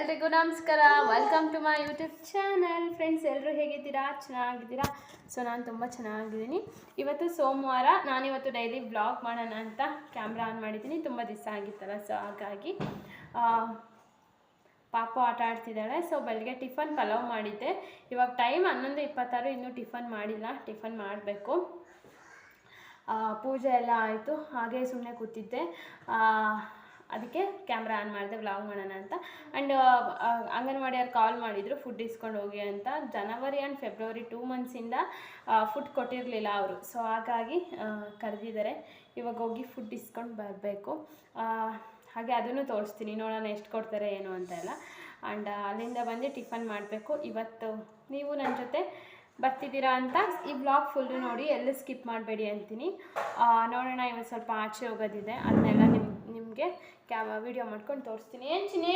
ಎಲ್ರಿಗೂ ನಮಸ್ಕಾರ. Welcome to my YouTube channel friends ಎಲ್ಲರೂ ಹೇಗಿದ್ದೀರಾ? ಚೆನ್ನಾಗಿದ್ದೀರಾ? ಸೊ ನಾನು ತುಂಬ ಚೆನ್ನಾಗಿದ್ದೀನಿ. ಇವತ್ತು ಸೋಮವಾರ, ನಾನಿವತ್ತು ಡೈಲಿ ಬ್ಲಾಗ್ ಮಾಡೋಣ ಅಂತ ಕ್ಯಾಮ್ರಾ ಆನ್ ಮಾಡಿದ್ದೀನಿ. ತುಂಬ ದಿವಸ ಆಗಿತ್ತಲ್ಲ ಸೊ ಹಾಗಾಗಿ ಪಾಪು ಆಟ ಆಡ್ತಿದ್ದಾಳೆ. ಸೊ ಬೆಳಗ್ಗೆ ಟಿಫನ್ ಪಲಾವ್ ಮಾಡಿದ್ದೆ. ಇವಾಗ ಟೈಮ್ ಹನ್ನೊಂದು ಇಪ್ಪತ್ತಾರು, ಇನ್ನೂ ಟಿಫನ್ ಮಾಡಿಲ್ಲ. ಟಿಫನ್ ಮಾಡಬೇಕು. ಪೂಜೆ ಎಲ್ಲ ಆಯಿತು. ಹಾಗೆ ಸುಮ್ಮನೆ ಕೂತಿದ್ದೆ. ಅದಕ್ಕೆ ಕ್ಯಾಮ್ರಾ ಆನ್ ಮಾಡಿದೆ ವ್ಲಾಗ್ ಮಾಡೋಣ ಅಂತ. ಆ್ಯಂಡ್ ಅಂಗನವಾಡಿಯವ್ರು ಕಾಲ್ ಮಾಡಿದರು ಫುಡ್ ಇಸ್ಕೊಂಡು ಹೋಗಿ ಅಂತ. ಜನವರಿ ಆ್ಯಂಡ್ ಫೆಬ್ರವರಿ ಟೂ ಮಂತ್ಸಿಂದ ಫುಡ್ ಕೊಟ್ಟಿರಲಿಲ್ಲ ಅವರು. ಸೊ ಹಾಗಾಗಿ ಕರೆದಿದ್ದಾರೆ ಇವಾಗ ಹೋಗಿ ಫುಡ್ ಇಸ್ಕೊಂಡು ಬರಬೇಕು. ಹಾಗೆ ಅದನ್ನು ತೋರಿಸ್ತೀನಿ. ನೋಡೋಣ ಎಷ್ಟು ಕೊಡ್ತಾರೆ ಏನು ಅಂತ ಎಲ್ಲ. ಆ್ಯಂಡ್ ಅಲ್ಲಿಂದ ಬಂದು ಟಿಫನ್ ಮಾಡಬೇಕು. ಇವತ್ತು ನೀವು ನನ್ನ ಜೊತೆ ಬರ್ತಿದ್ದೀರಾ ಅಂತ ಈ ಬ್ಲಾಗ್ ಫುಲ್ಲು ನೋಡಿ, ಎಲ್ಲೂ ಸ್ಕಿಪ್ ಮಾಡಬೇಡಿ ಅಂತೀನಿ. ನೋಡೋಣ ಇವತ್ತು ಸ್ವಲ್ಪ ಆಚೆ ಹೋಗೋದಿದೆ. ಅದನ್ನೆಲ್ಲ ನಿಮ್ ನಿಮಗೆ? ಕ್ಯಾಮ ವಿಡಿಯೋ ಮಾಡ್ಕೊಂಡು ತೋರಿಸ್ತೀನಿ. ಏನು ಚಿನಿ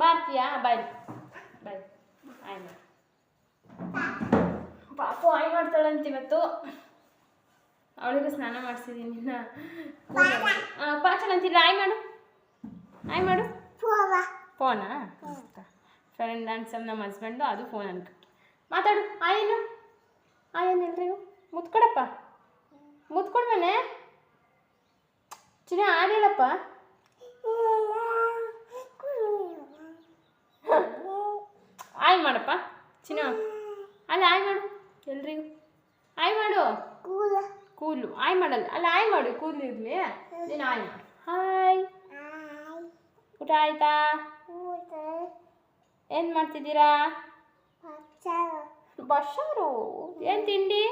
ಬರ್ತೀಯಾ ಬಾಯ್. ಬಾಯ್. ಆಯ್ ಪಾಪು ಆಯ್ ಮಾಡ್ತಾಳಂತ ಇವತ್ತು. ಅವಳಿಗೂ ಸ್ನಾನ ಮಾಡಿಸಿದ್ದೀನಿ ಪಾಚನಂತಿಲ್ಲ ಆಯ್ ಮಾಡು. ಆಯ್ ಮಾಡು. ಫೋನಾ? ಫ್ರೆಂಡ್ ಆ್ಯಂಡ್ ನಮ್ಮ ಹಸ್ಬೆಂಡು ಅದು ಫೋನ್ ಅಂತ ಮಾತಾಡು. ಆಯೇನು ಆಯೇನು ಎಲ್ರಿಗೂ. ಮುತ್ಕೊಡಪ್ಪ. ಮುತ್ಕೊಡ್ಮೇನೆ ಚಿನ್ನ ಆಡಿಲ್ಲಪ್ಪ ಆಯ್ ಮಾಡಪ್ಪ. ಚಿನ್ನ ಅಲ್ಲ ಆಯ್ ಮಾಡು. ಎಲ್ರಿಗೂ. ಆಯ್ ಮಾಡು. ಕೂಲು ಆಯ್ ಮಾಡಲ್ಲ. ಅಲ್ಲ ಆಯ್ ಮಾಡು. ಕೂದಲು ಇರಲಿ. ನೀನು ಆಯ್ ಮಾಡು. ಹಾಯ್. ಊಟ ಆಯ್ತಾ? ಏನು ಮಾಡ್ತಿದ್ದೀರಾ? ಬಸ್ಸಾರು. ಏನು ತಿಂಡಿ?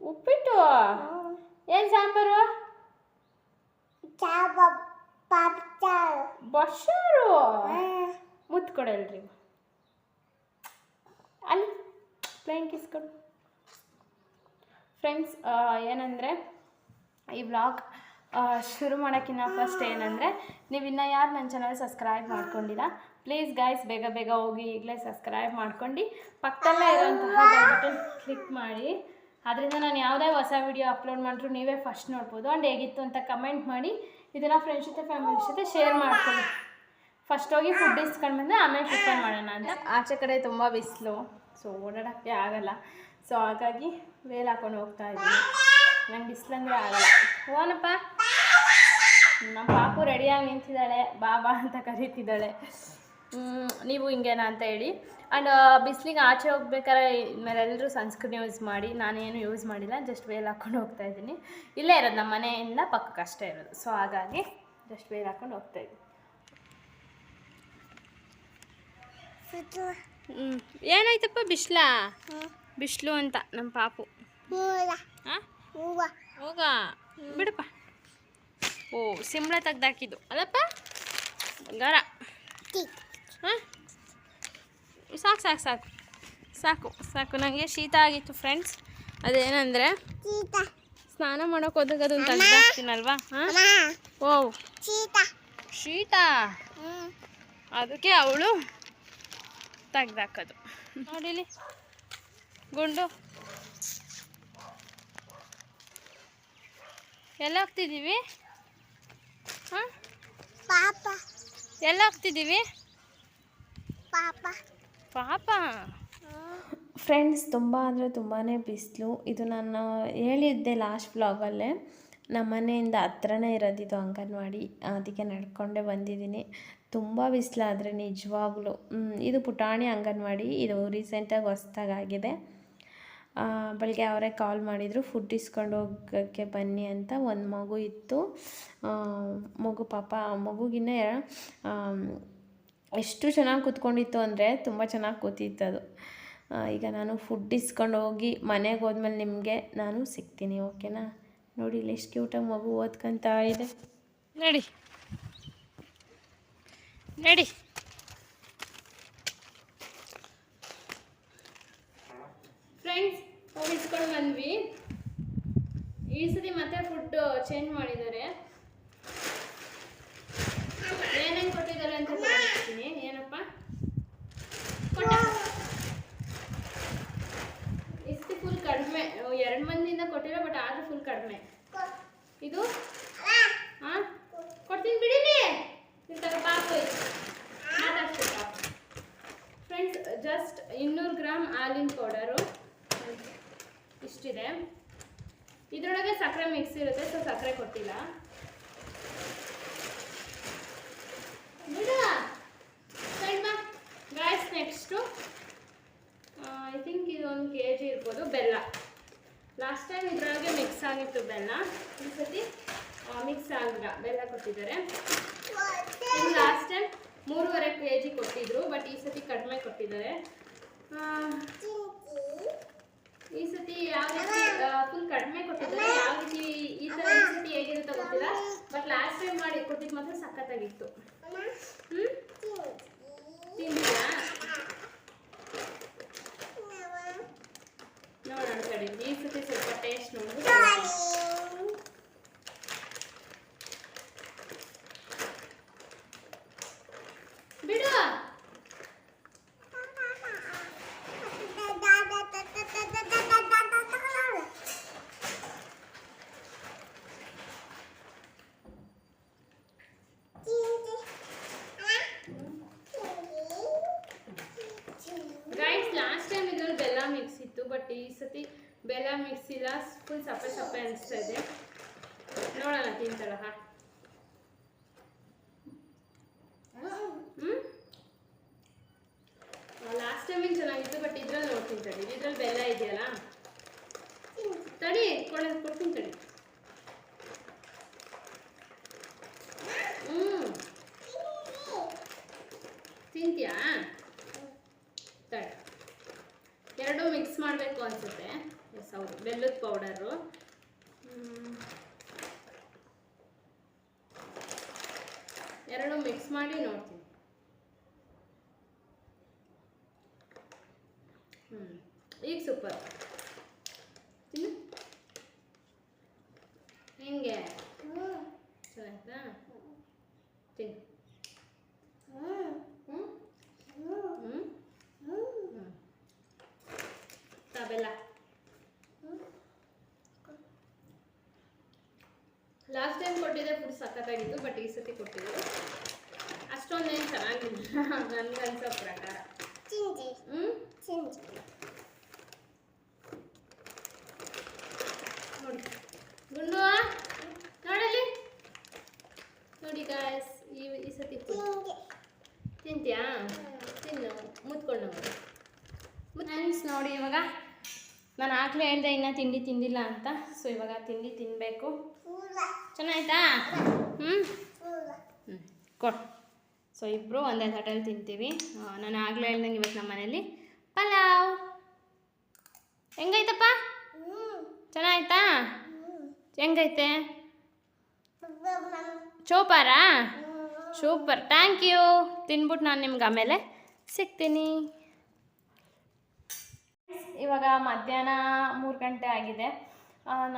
ಉಪ್ಪಿಟ್ಟು? ಏನು ಸಾಂಬಾರು? ಬಸ್ಸಾರು? ಮುತ್ತು ಕೊಡಲ್ರಿ. ಅಲ್ಲಿ ಪ್ಲೇನ್ ಕಿಸ್ ಕೊಡು. ಫ್ರೆಂಡ್ಸ್ ಏನಂದರೆ ಈ ಬ್ಲಾಗ್ ಶುರು ಮಾಡೋಕ್ಕಿಂತ ಫಸ್ಟ್ ಏನಂದರೆ ನೀವು ಇನ್ನೂ ಯಾರು ನನ್ನ ಚಾನಲ್ ಸಬ್ಸ್ಕ್ರೈಬ್ ಮಾಡ್ಕೊಂಡಿಲ್ಲ ಪ್ಲೀಸ್ ಗೈಸ್ ಬೇಗ ಬೇಗ ಹೋಗಿ ಈಗಲೇ ಸಬ್ಸ್ಕ್ರೈಬ್ ಮಾಡ್ಕೊಂಡು ಪಕ್ಕದಲ್ಲೇ ಇರೋಂತಹ ಬಟನ್ ಕ್ಲಿಕ್ ಮಾಡಿ. ಅದರಿಂದ ನಾನು ಯಾವುದೇ ಹೊಸ ವಿಡಿಯೋ ಅಪ್ಲೋಡ್ ಮಾಡಿದ್ರು ನೀವೇ ಫಸ್ಟ್ ನೋಡ್ಬೋದು. ಆ್ಯಂಡ್ ಹೇಗಿತ್ತು ಅಂತ ಕಮೆಂಟ್ ಮಾಡಿ ಇದನ್ನು ಫ್ರೆಂಡ್ಸ್ ಜೊತೆ ಫ್ಯಾಮಿಲಿ ಜೊತೆ ಶೇರ್ ಮಾಡ್ಕೊಳ್ಳಿ. ಫಸ್ಟ್ ಹೋಗಿ ಫುಡ್ ಇಸ್ಕೊಂಡು ಬಂದರೆ ಆಮೇಲೆ ಟಿಫನ್ ಮಾಡೋಣ ಅಂತ. ಆಚೆ ಕಡೆ ತುಂಬ ಬಿಸಿಲು ಸೊ ಓಡಾಡೋಕ್ಕೆ ಆಗಲ್ಲ. ಸೊ ಹಾಗಾಗಿ ವೇಲ್ ಹಾಕೊಂಡು ಹೋಗ್ತಾ ಇದ್ದೀನಿ. ನಂಗೆ ಬಿಸಿಲಂದ್ರೆ ಆಗಲ್ಲ. ಓನಪ್ಪ. ನಮ್ಮ ಪಾಪು ರೆಡಿಯಾಗಿ ನಿಂತಿದ್ದಾಳೆ ಬಾಬಾ ಅಂತ ಕರೀತಿದ್ದಾಳೆ. ನೀವು ಹಿಂಗೇನಾ ಅಂತ ಹೇಳಿ. ಆ್ಯಂಡ್ ಬಿಸಿಲಿಗೆ ಆಚೆ ಹೋಗ್ಬೇಕಾದ್ರೆ ಮೇಲೆ ಎಲ್ಲರೂ ಸನ್ಸ್ಕ್ರೀನ್ ಯೂಸ್ ಮಾಡಿ ನಾನೇನು ಯೂಸ್ ಮಾಡಿಲ್ಲ ಜಸ್ಟ್ ವೇಲ್ ಹಾಕ್ಕೊಂಡು ಹೋಗ್ತಾ ಇದ್ದೀನಿ. ಇಲ್ಲೇ ಇರೋದು ನಮ್ಮ ಮನೆಯಿಂದ ಪಕ್ಕಕ್ಕೆ ಅಷ್ಟೇ ಇರೋದು. ಸೊ ಹಾಗಾಗಿ ಜಸ್ಟ್ ವೇಲ್ ಹಾಕ್ಕೊಂಡು ಹೋಗ್ತಾ ಇದ್ದೀನಿ. ಹ್ಞೂ ಏನಾಯ್ತಪ್ಪ ಬಿಸ್ಲಾ? ಬಿಸ್ಲು ಅಂತ ನಮ್ಮ ಪಾಪು. ಹಾಂ ಹೋಗ. ಬಿಡಪ್ಪ. ಓ ಸಿಂಬಳ ತೆಗ್ದಾಕಿದ್ದು. ಅಲ್ಲಪ್ಪ ಬಂಗಾರ. ಹಾಂ ಸಾಕು ಸಾಕು ಸಾಕು. ಸಾಕು ಸಾಕು. ನನಗೆ ಶೀತ ಆಗಿತ್ತು ಫ್ರೆಂಡ್ಸ್ ಅದೇನಂದರೆ ಸ್ನಾನ ಮಾಡೋಕೆ ಹೋದಾಗ ಅದನ್ನು ತೆಗ್ದಾಕ್ತೀನಲ್ವಾ? ಹಾಂ? ಓ. ಶೀತ. ಅದಕ್ಕೆ ಅವಳು ತೆಗ್ದಾಕೋದು. ನೋಡಿಲಿ. ಗುಂಡು. ಎಲ್ಲ ಹೋಗ್ತಿದ್ದೀವಿ? ಹಾಂ? ಎಲ್ಲ ಹೋಗ್ತಿದ್ದೀವಿ? ಪಾಪ. ಫ್ರೆಂಡ್ಸ್ ತುಂಬ ಅಂದರೆ ತುಂಬಾ ಬಿಸಿಲು. ಇದು ನಾನು ಹೇಳಿದ್ದೆ ಲಾಸ್ಟ್ ಬ್ಲಾಗಲ್ಲೇ ನಮ್ಮ ಮನೆಯಿಂದ ಹತ್ರನೇ ಇರೋದಿದ್ದು ಅಂಗನವಾಡಿ. ಅದಕ್ಕೆ ನಡ್ಕೊಂಡೇ ಬಂದಿದ್ದೀನಿ. ತುಂಬ ಬಿಸಿಲಾದರೆ ನಿಜವಾಗ್ಲೂ. ಇದು ಪುಟಾಣಿ ಅಂಗನವಾಡಿ. ಇದು ರೀಸೆಂಟಾಗಿ ಹೊಸ್ದಾಗಾಗಿದೆ ಆ, ಬೆಳಗ್ಗೆ ಅವರೇ ಕಾಲ್ ಮಾಡಿದರು ಫುಡ್ ಇಸ್ಕೊಂಡು ಹೋಗೋಕ್ಕೆ ಬನ್ನಿ ಅಂತ. ಒಂದು ಮಗು ಇತ್ತು. ಮಗು ಪಾಪ ಆಮ್, ಎಷ್ಟು ಚೆನ್ನಾಗಿ ಕೂತ್ಕೊಂಡಿತ್ತು ಅಂದರೆ ತುಂಬ ಚೆನ್ನಾಗಿ ಕೂತಿತ್ತು ಅದು. ಈಗ ನಾನು ಫುಡ್ ಇಸ್ಕೊಂಡು ಹೋಗಿ ಮನೆಗೆ ಹೋದ್ಮೇಲೆ ನಿಮಗೆ ನಾನು ಸಿಗ್ತೀನಿ ಓಕೆನಾ? ನೋಡಿ ಇಲ್ಲಿ ಎಷ್ಟು ಕ್ಯೂಟಾಗಿ ಮಗು ಓದ್ಕೊಂತ ಇದೆ. ನಡಿ. ನಡಿ. ಫ್ರೆಂಡ್ಸ್ ಇಸ್ಕೊಂಡು ಬಂದ್ವಿ. ಈ ಸರಿ ಮತ್ತೆ ಫುಡ್ ಚೇಂಜ್ ಮಾಡಿದ್ದಾರೆ. ಏನೇನು ಕೊಟ್ಟಿದ್ದಾರೆ ಅಂತ ಕೊಡ್ತೀನಿ ಏನಪ್ಪ? ಇಷ್ಟು ಫುಲ್ ಕಡಿಮೆ. ಎರಡು ಮಂದಿಯಿಂದ ಕೊಟ್ಟಿರೋ ಬಟ್ ಆದರೂ ಫುಲ್ ಕಡಿಮೆ. ಇದು? ಹಾಂ ಕೊಡ್ತೀನಿ ಬಿಡಿ ಫ್ರೆಂಡ್ಸ್ ಜಸ್ಟ್ ಇನ್ನೂರು ಗ್ರಾಮ್ ಹಾಲಿನ ಪೌಡರು. ಇಷ್ಟಿದೆ. ಇದರೊಳಗೆ ಸಕ್ಕರೆ ಮಿಕ್ಸ್ ಇರುತ್ತೆ ಸೊ ಸಕ್ಕರೆ ಕೊಟ್ಟಿಲ್ಲ. ಗಾಯ್ಸ್ ನೆಕ್ಸ್ಟು ಐ ಥಿಂಕ್ ಇದೊಂದು ಕೆ ಜಿ ಇರ್ಬೋದು ಬೆಲ್ಲ. ಲಾಸ್ಟ್ ಟೈಮ್ ಇದರೊಳಗೆ ಮಿಕ್ಸ್ ಆಗಿತ್ತು ಬೆಲ್ಲ. ಈ ಸತಿ ಮಿಕ್ಸ್ ಆಗಿಲ್ಲ. ಬೆಲ್ಲ ಕೊಟ್ಟಿದ್ದಾರೆ. ಲಾಸ್ಟ್ ಟೈಮ್ ಮೂರುವರೆ ಕೆ ಜಿ ಕೊಟ್ಟಿದ್ರು ಬಟ್ ಈ ಸತಿ ಕಡಿಮೆ ಕೊಟ್ಟಿದ್ದಾರೆ. ಈ ಸತಿ ಯಾವ ರೀತಿ ಫುಲ್ ಕಡಿಮೆ ಕೊಟ್ಟಿದ್ದಾರೆ, ಯಾವ ರೀತಿ ಈ ಸಲ ಈ ಸತಿ ಹೇಗಿರುತ್ತೆ ಗೊತ್ತಿಲ್ಲ ಬಟ್ ಲಾಸ್ಟ್ ಟೈಮ್ ಮಾಡಿ ಕೊಟ್ಟಿದ್ದು ಮಾತ್ರ ಸಖತ್ತಾಗಿತ್ತು. ಹ್ಞೂ ತಿಂದಿಲ್ಲ ನೋಡೋಣ ಕಡೆ ಈ ಸತಿ ಸ್ವಲ್ಪ ಟೇಸ್ಟ್ ನೋಡಿ. ಬಿಡು ಗೈಸ್ ಲಾಸ್ಟ್ ಟೈಮ್ ಇದ್ರಲ್ಲಿ ಬೆಲ್ಲ ಮಿಕ್ಸ್ ಇತ್ತು ಬಟ್ ಈ ಸತಿ ಬೆಲ್ಲ ಮಿಕ್ಸ್ ಇಲ್ಲ ಫುಲ್ ಸಪ್ಪೆ ಸಪ್ಪೆ ಅನಿಸ್ತಾ ಇದೆ ನೋಡೋಣ ತಿಂತಾಳ ಹಾ ಹ್ಮ್ ಲಾಸ್ಟ್ ಟೈಮ್ ಚೆನ್ನಾಗಿತ್ತು ಬಟ್ ಇದ್ರಲ್ಲಿ ನೋಡ್ತೀನಿ ತಡಿ ಇದ್ರಲ್ಲಿ ಬೆಲ್ಲ ಇದೆಯಲ್ಲ ತಡಿ ಕೊಡ ಕೊಡ್ತೀನಿ ತಡಿ ಹ್ಮ್ ತಿಂತೀಯಾ ತಡಿ ಎರಡು ಮಿಕ್ಸ್ ಮಾಡಬೇಕು ಅನ್ಸುತ್ತೆ ಎಸ್ ಹೌದು ಬೆಲ್ಲದ ಪೌಡರು ಎರಡು ಮಿಕ್ಸ್ ಮಾಡಿ ನೋಡ್ತೀನಿ ಹ್ಞೂ ಈಗ ಸೂಪರ್ ತಿನ್ನು ಹೆಂಗೆ ಚೆನ್ನಾಗ್ತಾ ತಿನ್ನು ಹ್ಞೂ ಹ್ಞೂ ಹ್ಞೂ ಬೆಲ್ಲ ಲಾಸ್ಟ್ ಟೈಮ್ ಕೊಟ್ಟಿದ್ದೆ ಫುಡ್ ಸಖತ್ತಾಗಿತ್ತು ಬಟ್ ಈ ಸತಿ ಕೊಟ್ಟಿದ್ದು ಅಷ್ಟೊಂದೇನು ಚೆನ್ನಾಗಿಲ್ಲ ನನ್ಗನ್ಸೋ ಪ್ರಕಾರ ಹ್ಞೂ ನೋಡಿ ಗುಂಡು ನೋಡಲಿ ನೋಡಿ ಗಾಯ್ಸ್ ಈ ಈ ಸತಿ food. ತಿಂತ್ಯಾ ತಿನ್ನು ಮುತ್ಕೊಂಡು ಫ್ರೆಂಡ್ಸ್ ನೋಡಿ ಇವಾಗ ನಾನು ಆಗಲೇ ಹೇಳಿದೆ ಇನ್ನೂ ತಿಂಡಿ ತಿಂದಿಲ್ಲ ಅಂತ. ಸೊ ಇವಾಗ ತಿಂಡಿ ತಿನ್ನಬೇಕು ಚೆನ್ನಾಯ್ತಾ? ಹ್ಞೂ ಹ್ಞೂ ಕೊಡು. ಸೊ ಇಬ್ಬರು ಒಂದೇ ತಟಲ್ಲಿ ತಿಂತೀವಿ. ನಾನು ಆಗಲೇ ಹೇಳ್ದಂಗೆ ಇವತ್ತು ನಮ್ಮ ಮನೇಲಿ ಪಲಾವ್. ಹೆಂಗೈತಪ್ಪ? ಚೆನ್ನಾಯ್ತಾ? ಹೆಂಗೈತೆ? ಚೋಪಾರಾ ಸೂಪರ್? Thank you. ತಿನ್ಬಿಟ್ಟು ನಾನು ನಿಮ್ಗೆ ಆಮೇಲೆ ಸಿಗ್ತೀನಿ. ಇವಾಗ ಮಧ್ಯಾಹ್ನ ಮೂರು ಗಂಟೆ ಆಗಿದೆ.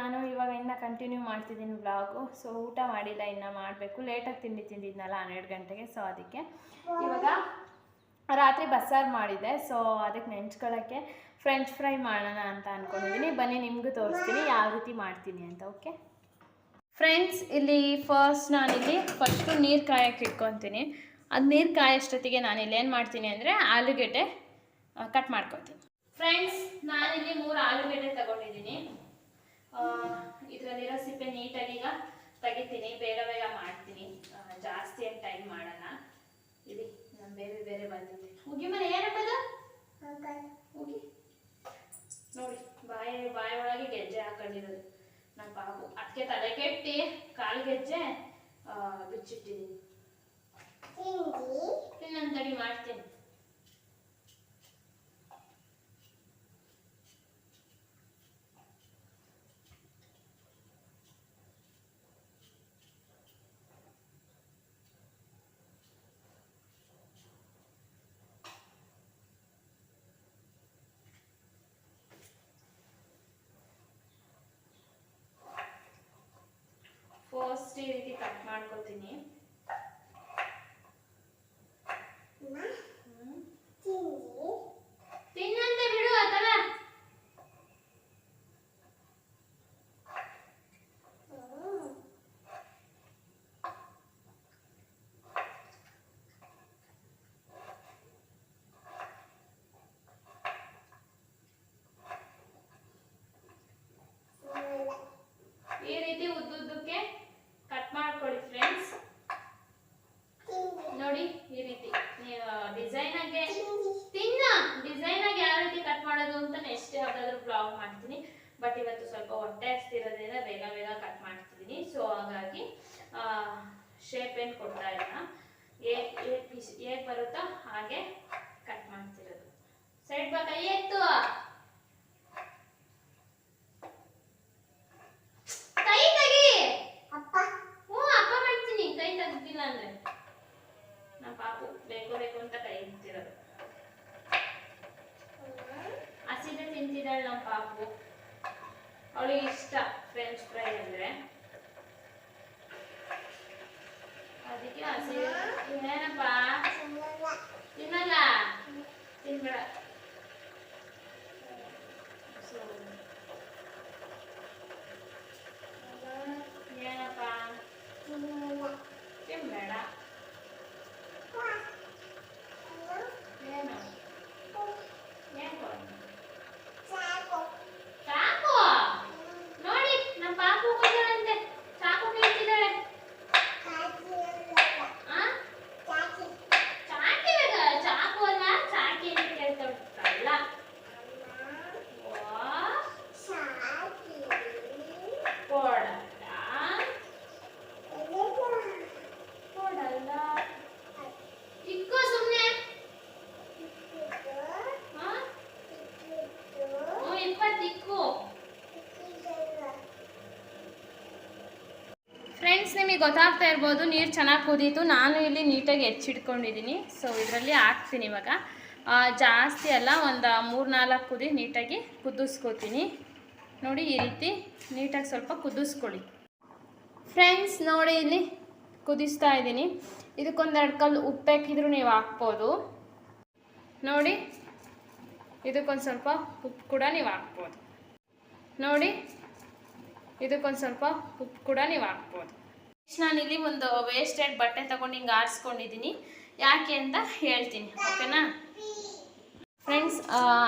ನಾನು ಇವಾಗ ಇನ್ನು ಕಂಟಿನ್ಯೂ ಮಾಡ್ತಿದ್ದೀನಿ ವ್ಲಾಗು ಸೊ ಊಟ ಮಾಡಿಲ್ಲ, ಇನ್ನು ಮಾಡಬೇಕು. ಲೇಟಾಗಿ ತಿಂಡಿ ತಿಂದಿದ್ನಲ್ಲ, ಹನ್ನೆರಡು ಗಂಟೆಗೆ. ಸೊ ಅದಕ್ಕೆ ಇವಾಗ ರಾತ್ರಿ ಬಸ್ಸಾರು ಮಾಡಿದೆ. ಸೊ ಅದಕ್ಕೆ ನೆಂಚ್ಕೊಳ್ಳೋಕ್ಕೆ ಫ್ರೆಂಚ್ ಫ್ರೈ ಮಾಡೋಣ ಅಂತ ಅಂದ್ಕೊಂಡಿದ್ದೀನಿ ಬನ್ನಿ, ನಿಮಗೂ ತೋರಿಸ್ತೀನಿ ಯಾವ ರೀತಿ ಮಾಡ್ತೀನಿ ಅಂತ ಓಕೆ ಫ್ರೆಂಡ್ಸ್ ಇಲ್ಲಿ ಫಸ್ಟ್ ನಾನಿಲ್ಲಿ ಫಸ್ಟು ನೀರು ಕಾಯಕ್ಕೆ ಇಟ್ಕೊತೀನಿ. ಅದು ನೀರು ಕಾಯೋಷ್ಟೊತ್ತಿಗೆ ನಾನಿಲ್ಲಿ ಏನು ಮಾಡ್ತೀನಿ ಅಂದರೆ ಆಲೂಗೆಡ್ಡೆ ಕಟ್ ಮಾಡ್ಕೊತೀನಿ. ಫ್ರೆಂಡ್ಸ್ ನಾನಿಲ್ಲಿ ಮೂರು ಆಲೂಗೆಡ್ಡೆ ತಗೊಂಡಿದ್ದೀನಿ. ಇದರಲ್ಲಿರೋ ಸಿಪ್ಪೆ ನೀಟಾಗಿ ಈಗ ತೆಗಿತೀನಿ. ಬೇಗ ಬೇಗ ಮಾಡ್ತೀನಿ. ಜಾಸ್ತಿ ಏನು ಟೈಮ್ ಮಾಡೋಣ ಇಲ್ಲಿ ನಾನು ಬೇರೆ ಬೇರೆ ಬಂದಿದ್ದೆ ಹುಗ್ಗಿ ಮನೆ ಏನಪ್ಪದು? ಮುಗಿ ನೋಡಿ ಬಾಯಿ ಬಾಯಿ ಒಳಗೆ ಗೆಜ್ಜೆ ಹಾಕೊಂಡಿರೋದು. ನಮ್ಮ ಪಾಪು. ಅದಕ್ಕೆ ತಲೆ ಕೆಟ್ಟಿ ಕಾಲು ಗೆಜ್ಜೆ ಬಿಚ್ಚಿಟ್ಟಿದ್ದೀನಿ. ಇನ್ನೊಂದು ತಡಿ ಮಾಡ್ತೀನಿ. ಪ್ಲಾವ್ ಮಾಡ್ತೀನಿ. ಬಟ್ ಇವತ್ತು ಸ್ವಲ್ಪ ಹೊಟ್ಟೆ ಹಸ್ತಿರೋದ್ರಿಂದ ಬೇಗ ಬೇಗ ಕಟ್ ಮಾಡ್ತಿದ್ದೀನಿ ಸೊ ಹಾಗಾಗಿ ಶೇಪ್ ಏನು ಕೊಡ್ತಾ ಇಲ್ಲ ಏ ಏ ಪೀಸ್ ಹೇಗೆ ಬರುತ್ತೋ ಹಾಗೆ ಕಟ್ ಮಾಡ್ತಿರೋದು. ಸೈಡ್ ಬಾ ಕೈ ಎತ್ತು ಅಪ್ಪ. ಓ ಅಪ್ಪ ಮಾಡ್ತೀನಿ. ಕೈ ತೆಗ್ದಿಲ್ಲ ಅಂದ್ರೆ. ನಮ್ಮ ಪಾಪು ಬೇಕು ಬೇಕು ಅಂತ ಕೈ ಇಟ್ಟಿರೋದು ತಿಂತಿದ್ದಾಳೆ ನಮ್ಮ ಪಾಪು ಅವಳಿಗೆ ಇಷ್ಟ ಫ್ರೆಂಚ್ ಫ್ರೈ ಅಂದ್ರೆ. ಅದಕ್ಕೆ ಹಸಿ ಏನಪ್ಪ ತಿನ್ನಲ್ಲ. ತಿನ್ಬೇಡ ಸೊ, ಏನಪ್ಪ ತಿನ್ಬೇಡ ಏನು ಏನು ಚಾಕು ನೋಡಿ ನಮ್ಮ ಪಾಪು ಹೋಗಿದ್ದಾಳಂತೆ ಚಾಕು ಕೇಳ್ತಿದ್ದಾಳೆ ಆ ಚಾಕಿ ಬೇಕ ಚಾಕು ಅಲ್ಲ ಚಾಕಿ ಅಂತ ಕೇಳ್ತಾಳೆ ಕಳ್ಳ ವಾ, ಕೊಡಲ್ಲ ಕೊಡಲ್ಲ ಇಕ್ಕೋ ಸುಮ್ನೆ ಹಾ ಹ್ಞೂ ಇಪ್ಪತ್ತು ಇಕ್ಕು ಫ್ರೆಂಡ್ಸ್ ನಿಮಗೆ ಗೊತ್ತಾಗ್ತಾ ಇರ್ಬೋದು ನೀರು ಚೆನ್ನಾಗಿ ಕುದೀತು. ನಾನು ಇಲ್ಲಿ ನೀಟಾಗಿ ಹೆಚ್ಚಿಟ್ಕೊಂಡಿದ್ದೀನಿ ಸೊ ಇದರಲ್ಲಿ ಹಾಕ್ತೀನಿ ಇವಾಗ. ಜಾಸ್ತಿ ಅಲ್ಲ, ಒಂದು ಮೂರು ನಾಲ್ಕು ಕುದಿ ನೀಟಾಗಿ ಕುದಿಸ್ಕೋತೀನಿ. ನೋಡಿ, ಈ ರೀತಿ ನೀಟಾಗಿ ಸ್ವಲ್ಪ ಕುದಿಸ್ಕೊಳ್ಳಿ. ಫ್ರೆಂಡ್ಸ್ ನೋಡಿ, ಇಲ್ಲಿ ಕುದಿಸ್ತಾ ಇದ್ದೀನಿ ಇದಕ್ಕೊಂದೆರಡು ಕಲ್ಲು ಉಪ್ಪು ಹಾಕಿದ್ರು ನೀವು ಹಾಕ್ಬೋದು. ನೋಡಿ, ಇದಕ್ಕೊಂದು ಸ್ವಲ್ಪ ಉಪ್ಪು ಕೂಡ ನೀವು ಹಾಕ್ಬೋದು. ನೋಡಿ, ಇದಕ್ಕೊಂದು ಸ್ವಲ್ಪ ಉಪ್ಪು ಕೂಡ ನೀವು ಹಾಕ್ಬೋದು. ನಾನಿಲ್ಲಿ ಒಂದು ವೇಸ್ಟೆಡ್ ಬಟ್ಟೆ ತಗೊಂಡು ಹಿಂಗೆ ಆರಿಸ್ಕೊಂಡಿದ್ದೀನಿ. ಯಾಕೆ ಅಂತ ಹೇಳ್ತೀನಿ, ಓಕೆನಾ? ಫ್ರೆಂಡ್ಸ್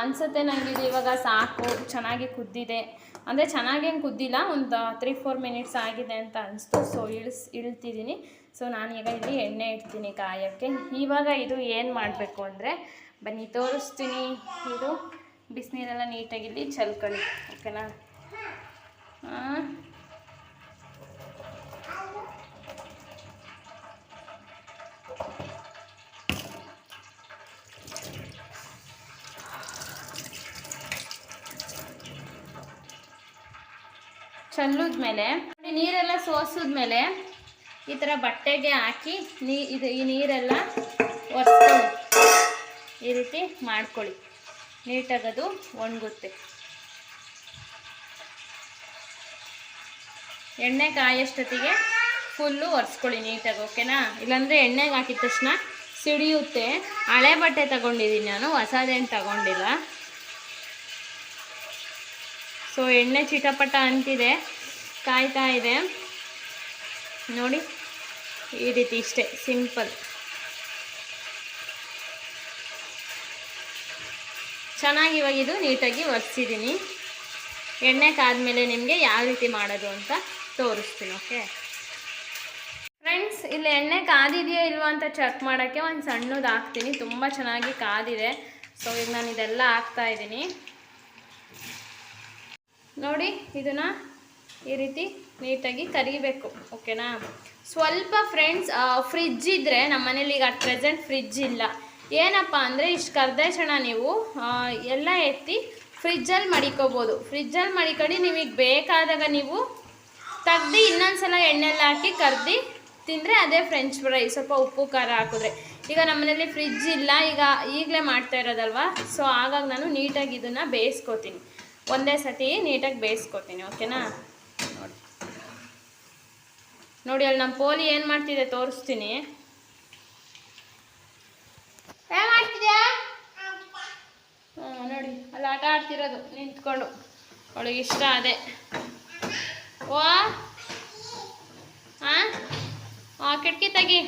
ಅನ್ಸುತ್ತೆ ನನಗೆ ಇದು ಇವಾಗ ಸಾಕು, ಚೆನ್ನಾಗಿ ಕುದ್ದಿದೆ. ಅಂದರೆ ಚೆನ್ನಾಗೇನು ಕುದ್ದಿಲ್ಲ, ಒಂದು ತ್ರೀ ಫೋರ್ ಮಿನಿಟ್ಸ್ ಆಗಿದೆ ಅಂತ ಅನಿಸ್ತು. ಸೊ ಇಳಿಸ್, ಇಳ್ತಿದ್ದೀನಿ. ಸೊ ನಾನೀಗ ಇಲ್ಲಿ ಎಣ್ಣೆ ಇಡ್ತೀನಿ ಕಾಯೋಕ್ಕೆ. ಇವಾಗ ಇದು ಏನು ಮಾಡಬೇಕು ಅಂದರೆ, ಬನ್ನಿ, ತೋರಿಸ್ತೀನಿ. ಇದು ಬಿಸಿನೀರೆಲ್ಲ ನೀಟಾಗಿ ಇಲ್ಲಿ ಚಲ್ಕೊಳ್ಳಿ, ಓಕೆನಾ? ಚಲ್ಲಿದ್ಮೇಲೆ ನೋಡಿ ನೀರೆಲ್ಲ ಸೋಸಿದ್ಮೇಲೆ ಈ ಥರ ಬಟ್ಟೆಗೆ ಹಾಕಿ ನೀ, ಇದು ಈ ನೀರೆಲ್ಲ ಒರೆಸ್ಕೊಳ್ಳಿ. ಈ ರೀತಿ ಮಾಡ್ಕೊಳ್ಳಿ. ನೀಟಾಗಿ ಒಣಗುತ್ತೆ. ಎಣ್ಣೆ ಕಾಯೋಷ್ಟೊತ್ತಿಗೆ ಫುಲ್ಲು ಒರೆಸ್ಕೊಳ್ಳಿ ನೀಟಾಗಿ, ಓಕೆನಾ? ಇಲ್ಲಾಂದರೆ ಎಣ್ಣೆಗೆ ಹಾಕಿದ ತಕ್ಷಣ ಸಿಡಿಯುತ್ತೆ. ಹಳೆ ಬಟ್ಟೆ ತಗೊಂಡಿದ್ದೀನಿ ನಾನು, ಹೊಸದೇನು ತಗೊಂಡಿಲ್ಲ. ಸೊ ಎಣ್ಣೆ ಚಿಟಪಟ ಅಂತಿದೆ ಕಾಯ್ತಾ ಇದೆ. ನೋಡಿ, ಈ ರೀತಿ ಇಷ್ಟೇ, ಸಿಂಪಲ್. ಚೆನ್ನಾಗಿ ಇವಾಗ ಇದು ನೀಟಾಗಿ ಒರೆಸಿದ್ದೀನಿ. ಎಣ್ಣೆ ಕಾದ್ಮೇಲೆ ನಿಮಗೆ ಯಾವ ರೀತಿ ಮಾಡೋದು ಅಂತ ತೋರಿಸ್ತೀನಿ, ಓಕೆ? ಫ್ರೆಂಡ್ಸ್, ಇಲ್ಲಿ ಎಣ್ಣೆ ಕಾದಿದೆಯಾ ಇಲ್ವಾ ಅಂತ ಚೆಕ್ ಮಾಡೋಕ್ಕೆ ಒಂದು ಸಣ್ಣದು ಹಾಕ್ತೀನಿ. ತುಂಬ ಚೆನ್ನಾಗಿ ಕಾದಿದೆ. ಸೊ, ಈಗ ನಾನು ಇದೆಲ್ಲ ಹಾಕ್ತಾ ಇದ್ದೀನಿ. ನೋಡಿ, ಇದನ್ನು ಈ ರೀತಿ ನೀಟಾಗಿ ಕರಿಬೇಕು, ಓಕೆನಾ? ಸ್ವಲ್ಪ ಫ್ರೆಂಡ್ಸ್ ಫ್ರಿಜ್ ಇದ್ದರೆ ನಮ್ಮ ಮನೇಲಿ ಈಗ ಅಟ್ ಪ್ರೆಸೆಂಟ್ ಫ್ರಿಜ್ ಇಲ್ಲ. ಏನಪ್ಪ ಅಂದರೆ, ಇಷ್ಟು ಕರ್ದೇಶಣ ನೀವು ಎಲ್ಲ ಎತ್ತಿ ಫ್ರಿಜ್ಜಲ್ಲಿ ಮಡಿಕೋಬೋದು. ಫ್ರಿಜ್ಜಲ್ಲಿ ಮಡಿಕೊಂಡು ನಿಮಗೆ ಬೇಕಾದಾಗ ನೀವು ತೆಗ್ದು ಇನ್ನೊಂದ್ಸಲ ಎಣ್ಣೆಲ್ಲ ಹಾಕಿ ಕರ್ದು ತಿಂದರೆ ಅದೇ ಫ್ರೆಂಚ್ ಫ್ರೈ ಸ್ವಲ್ಪ ಉಪ್ಪು, ಖಾರ ಹಾಕಿದ್ರೆ. ಈಗ ನಮ್ಮನೇಲಿ ಫ್ರಿಜ್ ಇಲ್ಲ, ಈಗ ಈಗಲೇ ಮಾಡ್ತಾ ಇರೋದಲ್ವಾ? ಸೊ ಹಾಗಾಗಿ ನಾನು ನೀಟಾಗಿ ಇದನ್ನು ಬೇಯಿಸ್ಕೋತೀನಿ. ಒಂದೇ ಸತಿ ನೀಟಾಗಿ ಬೇಯಿಸ್ಕೊತೀನಿ ಓಕೆನಾ? ನೋಡಿ ನೋಡಿ ಅಲ್ಲಿ ನಮ್ಮ ಪೋಲಿ ಏನು ಮಾಡ್ತಿದೆ ತೋರಿಸ್ತೀನಿ. ನೋಡಿ ಅಲ್ಲಿ ಆಟ ಆಡ್ತಿರೋದು ನಿಂತ್ಕೊಂಡು. ಅವಳಿಗೆ ಇಷ್ಟ ಅದೇ. ಓ ಹಾಂ ಹಾಂ ಕಿಟಕಿ ತೆಗಿ.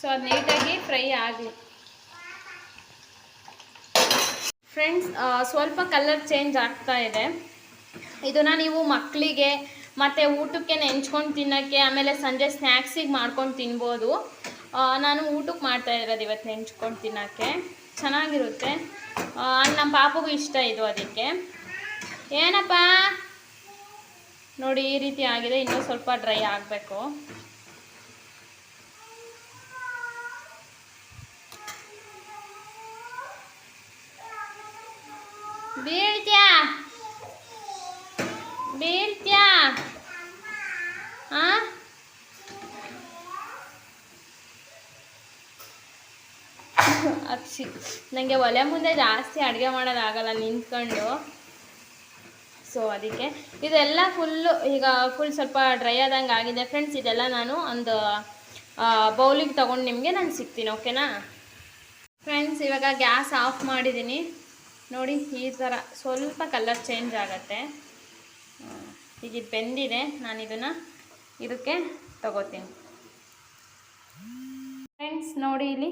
ಸೊ ಅದು ನೀಟಾಗಿ ಫ್ರೈ ಆಗಲಿ. ಫ್ರೆಂಡ್ಸ್ ಸ್ವಲ್ಪ ಕಲರ್ ಚೇಂಜ್ ಆಗ್ತಾ ಇದೆ. ಇದನ್ನು ನೀವು ಮಕ್ಕಳಿಗೆ ಮತ್ತು ಊಟಕ್ಕೆ ನೆಂಚ್ಕೊಂಡು ತಿನ್ನೋಕ್ಕೆ, ಆಮೇಲೆ ಸಂಜೆ ಸ್ನ್ಯಾಕ್ಸಿಗೆ ಮಾಡ್ಕೊಂಡು ತಿನ್ಬೋದು. ನಾನು ಊಟಕ್ಕೆ ಮಾಡ್ತಾ ಇರೋದು ಇವತ್ತು ನೆಂಚ್ಕೊಂಡು ತಿನ್ನೋಕ್ಕೆ. ಚೆನ್ನಾಗಿರುತ್ತೆ. ನಮ್ಮ ಪಾಪಗೂ ಇಷ್ಟ ಇದು ಅದಕ್ಕೆ. ಏನಪ್ಪ? ನೋಡಿ, ಈ ರೀತಿ ಆಗಿದೆ. ಇನ್ನೂ ಸ್ವಲ್ಪ ಡ್ರೈ ಆಗಬೇಕು. ಬೀಳ್ತ್ಯಾ? ಬೀಳ್ತ್ಯಾ? ಹಾಂ ಅಕ್ಷಿ ನನಗೆ ಒಲೆ ಮುಂದೆ ಜಾಸ್ತಿ ಅಡುಗೆ ಮಾಡೋದಾಗಲ್ಲ, ನಿಂತ್ಕೊಂಡು. ಸೊ ಅದಕ್ಕೆ ಇದೆಲ್ಲ ಫುಲ್ಲು ಈಗ ಫುಲ್ ಸ್ವಲ್ಪ ಡ್ರೈ ಆದಂಗೆ ಆಗಿದೆ. ಫ್ರೆಂಡ್ಸ್ ಇದೆಲ್ಲ ನಾನು ಒಂದು ಬೌಲಿಗೆ ತೊಗೊಂಡು ನಿಮಗೆ ನಾನು ಸಿಗ್ತೀನಿ ಓಕೆನಾ ಫ್ರೆಂಡ್ಸ್ ಇವಾಗ ಗ್ಯಾಸ್ ಆಫ್ ಮಾಡಿದ್ದೀನಿ ನೋಡಿ, ಈ ಥರ ಸ್ವಲ್ಪ ಕಲರ್ ಚೇಂಜ್ ಆಗುತ್ತೆ. ಈಗ ಇದು ಬೆಂದಿದೆ, ನಾನು ಇದನ್ನು ಇದಕ್ಕೆ ತಗೋತೀನಿ. ಫ್ರೆಂಡ್ಸ್ ನೋಡಿ ಇಲ್ಲಿ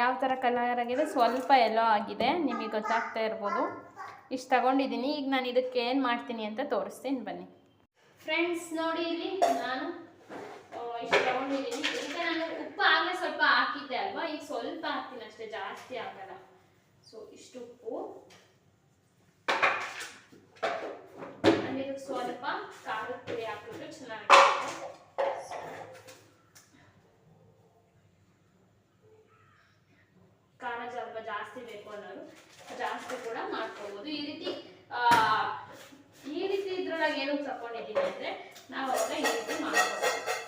ಯಾವ ಥರ ಕಲರ್ ಆಗಿದೆ. ಸ್ವಲ್ಪ ಎಲ್ಲೋ ಆಗಿದೆ, ನಿಮಗೆ ಗೊತ್ತಾಗ್ತಾ ಇರ್ಬೋದು. ಇಷ್ಟು ತಗೊಂಡಿದ್ದೀನಿ. ಈಗ ನಾನು ಇದಕ್ಕೆ ಏನು ಮಾಡ್ತೀನಿ ಅಂತ ತೋರಿಸ್ತೀನಿ, ಬನ್ನಿ. ಫ್ರೆಂಡ್ಸ್ ನೋಡಿ ಇಲ್ಲಿ, ನಾನು ಇಷ್ಟು ತಗೊಂಡಿದ್ದೀನಿ. ಈಗ ನಾನು ಉಪ್ಪು ಆಗಲೇ ಸ್ವಲ್ಪ ಹಾಕಿದ್ದೆ ಅಲ್ವಾ? ಈಗ ಸ್ವಲ್ಪ ಹಾಕ್ತೀನಿ, ಅಷ್ಟೇ ಜಾಸ್ತಿ ಆಗಲ್ಲ. ಸೊ ಇಷ್ಟು ಉಪ್ಪು. ಅಲ್ಲಿ ಸ್ವಲ್ಪ ಖಾರದ ಪುಡಿ ಹಾಕಿಬಿಟ್ಟು ಚೆನ್ನಾಗಿರುತ್ತೆ ಖಾರ ಸ್ವಲ್ಪ ಜಾಸ್ತಿ ಬೇಕು ಅನ್ನೋರು ಜಾಸ್ತಿ ಕೂಡ ಮಾಡ್ಕೋಬಹುದು ಈ ರೀತಿ ಈ ರೀತಿ ಇದ್ರೊಳಗೆ ಏನು ತಗೊಂಡಿದ್ದೀನಿ ಅಂದ್ರೆ ನಾವು ಅವಾಗ ಈ ರೀತಿ ಮಾಡ್ಕೋಬೋದು.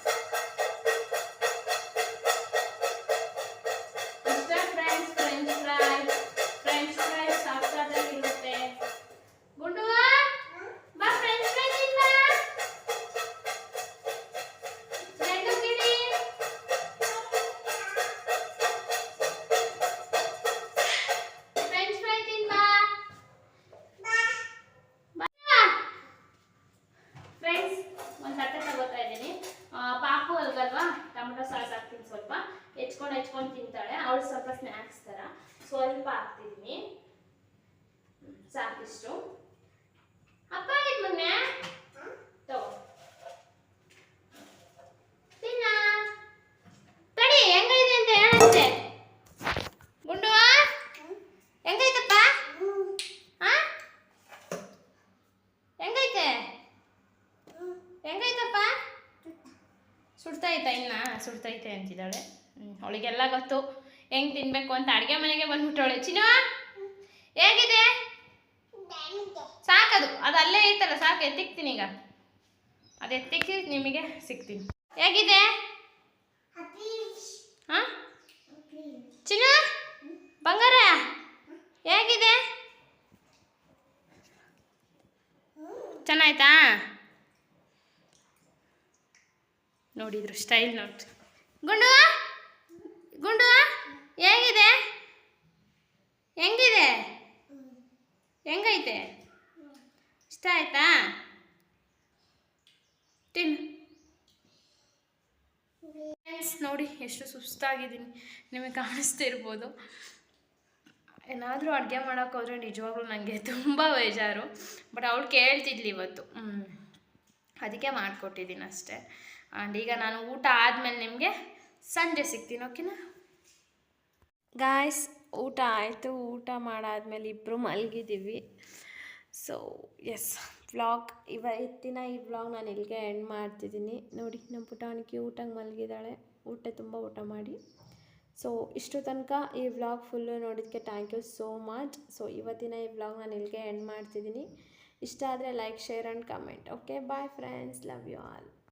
ಸಾಕಿಷ್ಟು ಅಪ್ಪ ಆಗಿದ್ ಮೊನ್ನೆ? ತಗೋ. ತಿನ್ನ. ತಡಿ ಹೆಂಗೈತೆ ಅಂತ ಹೇಳಂತೆ. ಗುಂಡು ಹೆಂಗೈತಪ್ಪ? ಹಾ ಹೆಂಗೈತೆ? ಹೆಂಗೈತಪ್ಪ? ಸುಡ್ತೈತಾ ಇನ್ನ? ಸುಡ್ತೈತೆ ಅಂತಿದ್ದಾಳೆ. ಅವಳಿಗೆಲ್ಲ ಗೊತ್ತು. ಹೆಂಗ್ ತಿನ್ಬೇಕು ಅಂತ ಅಡುಗೆ ಮನೆಗೆ ಬಂದ್ಬಿಟ್ಟವಳೆ. ಚಿನ್ನ ಹೇಗಿದೆ ಸಾಕದು ಅದು ಅಲ್ಲೇ ಐತಲ್ಲ ಸಾಕು ಎತ್ತಿಕ್ತೀನಿ ಈಗ. ಅದು ಎತ್ತಿಕ್ಕಿ ನಿಮಗೆ ಸಿಗ್ತೀನಿ. ಹೇಗಿದೆ? ಹಾಂ? ಚಿನ್ನ? ಬಂಗಾರ? ಹೇಗಿದೆ? ಚೆನ್ನಾಯ್ತಾ? ನೋಡಿದ್ರು ಸ್ಟೈಲ್ ನೋಡ್ತು. ಗುಂಡು? ಗುಂಡು? ಹೇಗಿದೆ? ಹೆಂಗಿದೆ? ಹೆಂಗೈತೆ? ಇಷ್ಟ ಆಯ್ತಾ? ತಿನ್ನು. ಫ್ರೆಂಡ್ಸ್ ನೋಡಿ ಎಷ್ಟು ಸುಸ್ತಾಗಿದ್ದೀನಿ. ನಿಮಗೆ ಕಾಣಿಸ್ತಿರ್ಬೋದು. ಏನಾದರೂ ಅಡುಗೆ ಮಾಡೋಕೆ ಹೋದರೆ ನಿಜವಾಗ್ಲೂ ನನಗೆ ತುಂಬ ಬೇಜಾರು. ಬಟ್ ಅವಳು ಕೇಳ್ತಿದ್ಲು ಇವತ್ತು. ಅದಕ್ಕೆ ಮಾಡಿಕೊಟ್ಟಿದ್ದೀನಿ ಅಷ್ಟೇ. ಆ್ಯಂಡ್ ಈಗ ನಾನು ಊಟ ಆದಮೇಲೆ ನಿಮಗೆ ಸಂಜೆ ಸಿಗ್ತೀನಿ ಓಕೆನಾ ಗಾಯ್ಸ್ ಊಟ ಆಯಿತು. ಊಟ ಮಾಡಾದ್ಮೇಲೆ ಇಬ್ಬರು ಮಲಗಿದ್ದೀವಿ. ಸೊ ಎಸ್ ವ್ಲಾಗ್ ಇವತ್ತಿನ ಈ ವ್ಲಾಗ್ ನಾನು ಇಲ್ಲಿಗೆ ಎಂಡ್ ಮಾಡ್ತಿದ್ದೀನಿ. ನೋಡಿ ನಮ್ಮ ಪುಟಾಣಿಕೆ ಊಟಕ್ಕೆ ಮಲಗಿದ್ದಾಳೆ ಊಟ ತುಂಬ ಊಟ ಮಾಡಿ. ಸೊ ಇಷ್ಟು ತನಕ ಈ ವ್ಲಾಗ್ ಫುಲ್ಲು ನೋಡಿದ್ದಕ್ಕೆ thank you so much so ಇವತ್ತಿನ ಈ ವ್ಲಾಗ್ ನಾನು ಇಲ್ಲಿಗೆ ಎಂಡ್ ಮಾಡ್ತಿದ್ದೀನಿ. ಇಷ್ಟ ಆದರೆ like share and comment okay bye friends love you all